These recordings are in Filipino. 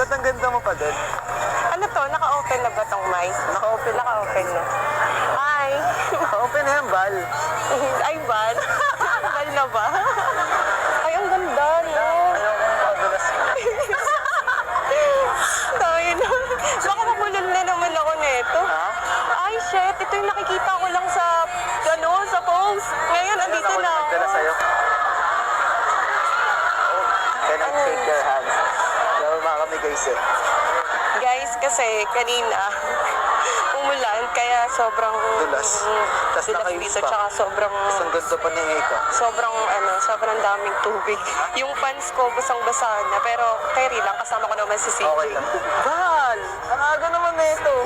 ba't ang ganda mo pa din? Ano to? Naka-open na ba tong mic? Naka-open. Naka-open na. Hi! Open na yan, Bal. Ay, bal. bal na ba? Ay, ang ganda, no? Tayo na. Baka mapulol na naman ako nito. Ha? Ay, shit. Ito yung nakikita ko lang sa, ano, sa post. Ngayon, andito na ako. sa'yo. Can I take your hand? Kami guys eh. Guys, kasi kanina, umulan, kaya sobrang... Dulas. Nakayus dito, pa. tsaka sobrang... Tapos ang ganda pa ni Eka. Sobrang, ano, sobrang daming tubig. Yung pants ko, basang-basa na. Pero, carry lang, kasama ko naman si CJ. Okay lang. Bal! Ang aga naman na ito.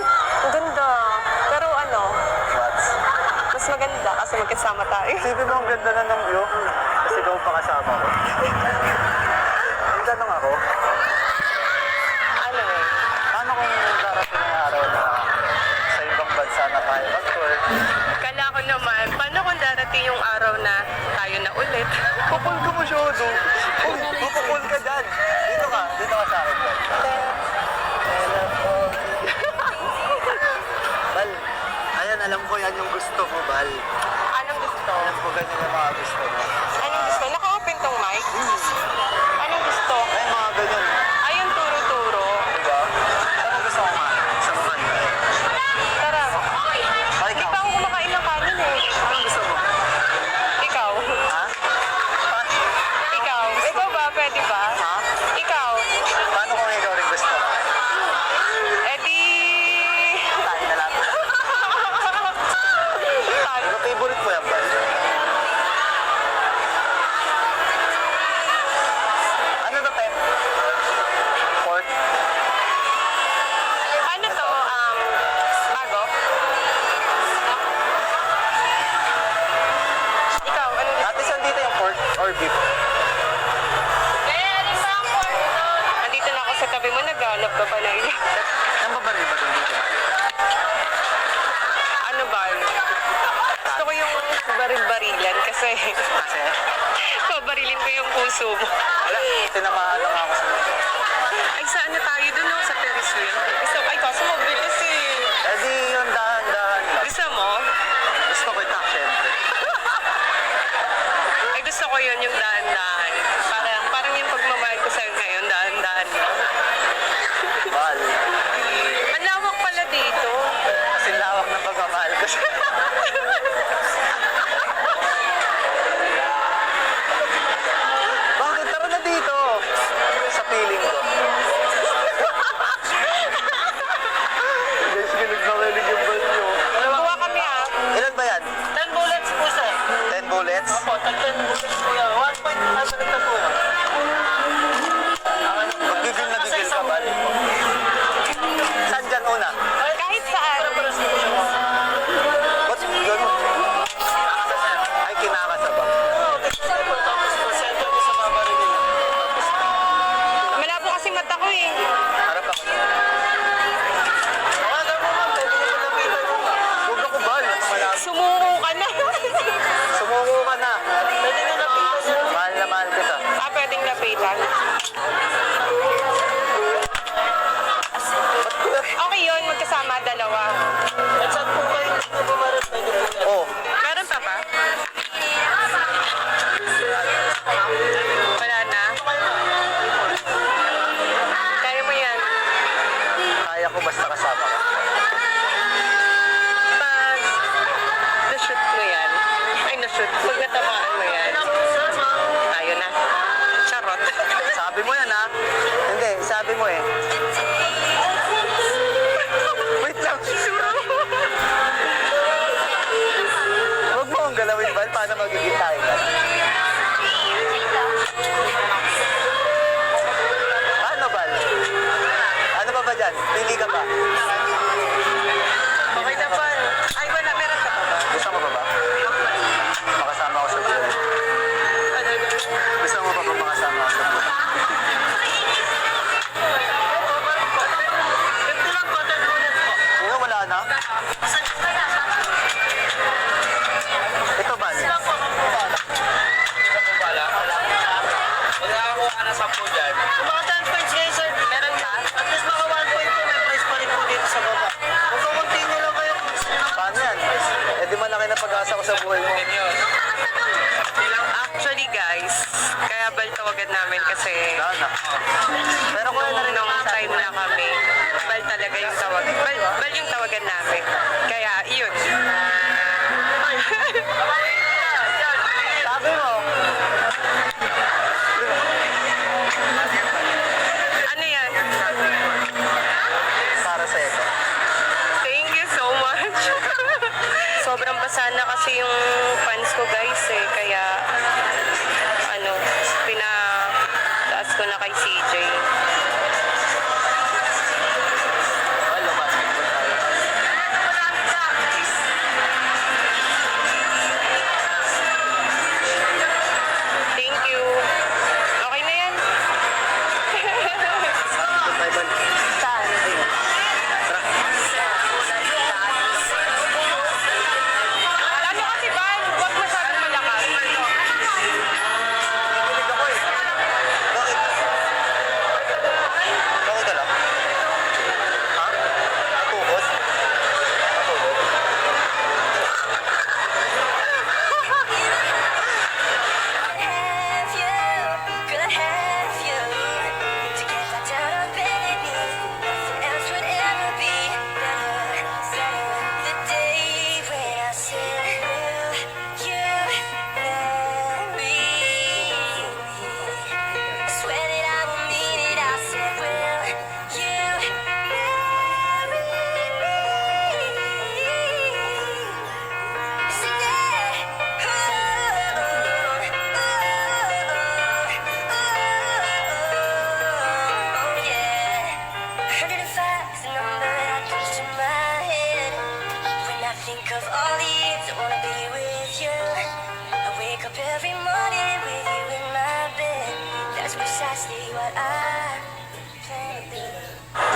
Ang ganda. Pero ano, What? mas maganda kasi magkasama tayo. Isipin mo ang ganda na ng view. Kasi ikaw pa kasama ko. May tanong ako. Ano eh. Paano kung darating ang araw na sa ibang bansa na tayo mag-tour? Kala ko naman, paano kung darating yung araw na tayo na ulit? Pupul ka mo, Shodo. Uy, pupul ka dyan. Dito ka. Dito ka sa akin. Bal. Ayan, alam ko yan yung gusto mo, Bal. Anong gusto? Alam ko ganyan yung mga gusto mo. Kasi Kasi, pabarilin ko yung puso mo. wala, tinamaan lang ako sa mga. Ay, saan na tayo dun no? Sa Ferris wheel? Gusto, ay, kaso mabilis eh. Eh di yun, dahan-dahan lang. Gusto mo? Gusto ko ito, syempre. Ay, gusto ko yun, yung daan-daan. Parang, parang yung pagmamahal ko sa'yo ngayon, daan-daan. Bal. Ang lawak pala dito. Kasi lawak ng pagmamahal ko siya. Paano magiging tayo yung tawag. Bal, bal yung tawagan namin.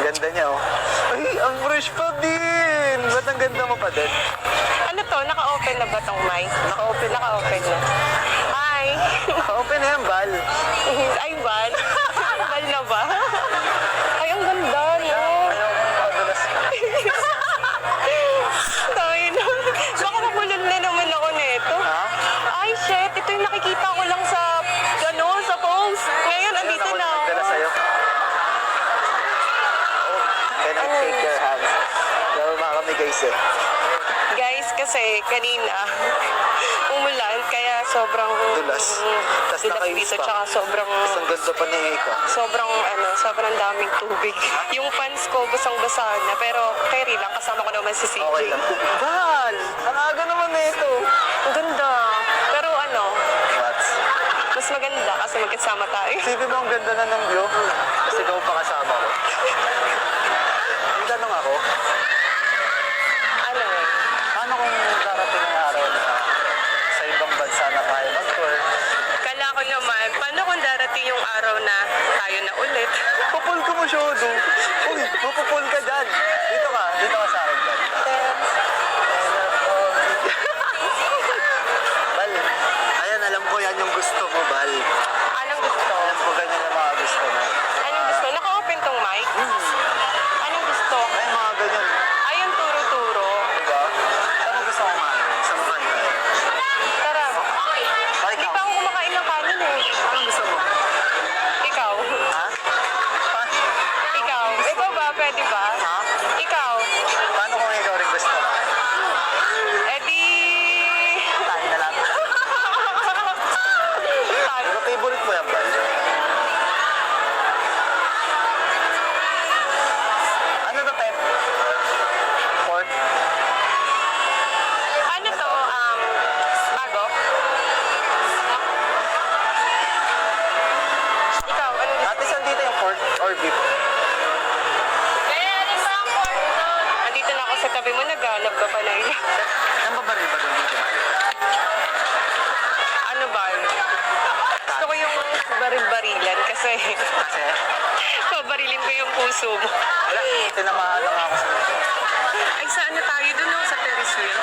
Ganda niya oh. Ay, ang fresh pa din! Ba't ang ganda mo pa din? Ano to? Naka-open na ba tong mic? Naka-open. Naka-open na. Hi! Open na yan, Bal. Ay, bal. bal na ba? Ay, ang ganda, no? Ayaw kong madulas. Tayo na. Baka mabulol na naman ako nito. Ha? Ay, shit. Ito yung nakikita ko lang sa, ano, sa post. Ngayon, Ayun andito ako na ako. nagdala sa'yo. Oh, can I take your hand? Kami guys kasi kanina, umulan, kaya sobrang Dulas. Tas dulas nakainis dito, pa. tsaka sobrang, Tapos ang ganda pa ni Eka. sobrang, ano, sobrang daming tubig. Yung pants ko, basang-basa na, pero carry lang, kasama ko naman si CJ. Okay lang. Bal! Ang aga naman na ito. Ang ganda. Pero ano, What? mas maganda kasi magkasama tayo. Isipin mo ang ganda na ng view. Kasi ikaw pa kasama ko. May tanong ako, Ano eh, paano kung darating ang araw na sa ibang bansa na tayo mag-tour? kala ko naman, paano kung darating yung araw na tayo na ulit? Pupul ko mo syodo. Uy, pupupul ka dyan. Dito ka, dito ka sa akin dyan. Bal, ayan, alam ko yan yung gusto mo, Bal. Anong gusto? Alam ko ganyan ang mga gusto mo. Anong gusto? Naka-open tong mic? Anong gusto? Ay, mga ganyan. Ayun, turo-turo. Diba? Saan mo gusto kumain? Sa mga kanila? Tara. Ay, Hindi ikaw. pa ako kumakain ng kanin eh. Anong gusto mo? Ikaw. Ha? Pa Ikaw. Ikaw ba? Pwede ba? ha? Ikaw. Paano kung ikaw rin gusto mo? Eh di... Tayo na lang. Tayo. Pero favorite mo yan, Bal? Ano to, Pep? Pork? Ano to? Um, bago? Ikaw, ano gusto? Ate, saan dito yung pork or beef? Andito na ako sa naghanap ka pa na ilan. Saan ba baril ba doon dito? Ano ba? Gusto ko yung baril-barilan kasi Kasi, pabarilin ko yung puso mo. wala, tinamaan lang ako sa Ay, saan na tayo dun no? sa Ferris wheel?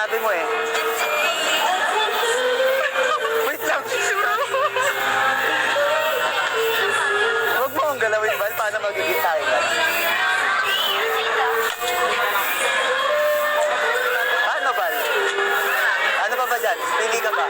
sinabi mo eh. Wait lang. Huwag mo akong galawin ba? Paano magiging tayo ka? Paano ba? Ano pa ba dyan? Pili ka ba?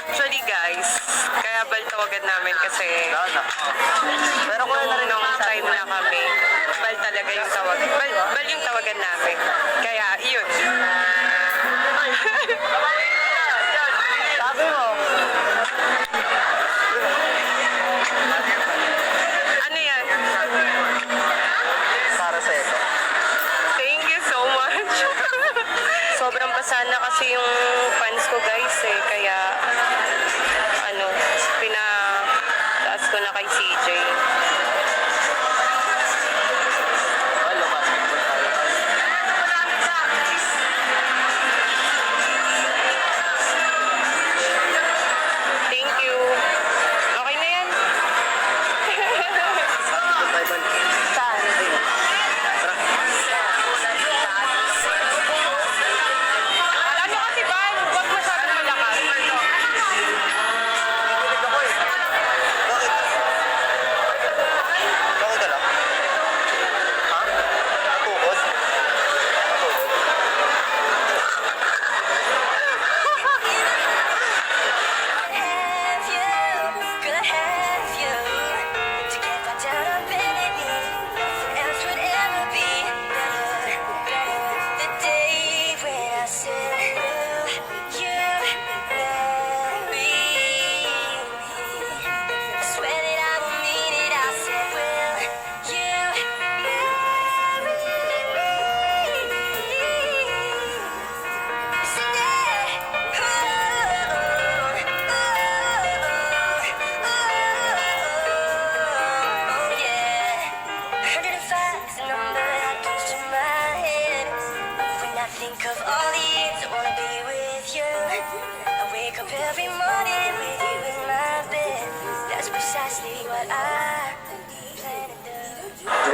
Actually guys, kaya baltawagan namin kasi pero kung ano nung, nung time na kami, bal talaga yung tawag. Bal, bal yung tawagan namin. Kaya, yun. Sabi mo. napasana kasi yung fans ko guys eh. Kaya, ano, pinataas ko na kay CJ.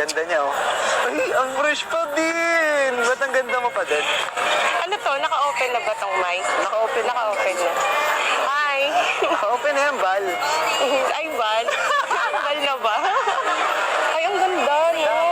ganda niya, oh. Ay, ang fresh pa din! Ba't ang ganda mo pa din? Ano to? Naka-open na ba tong mic? Naka-open na. Naka-open na. Hi! Open na yan, Val. Ay, Val. Val na ba? Ay, ang ganda, no?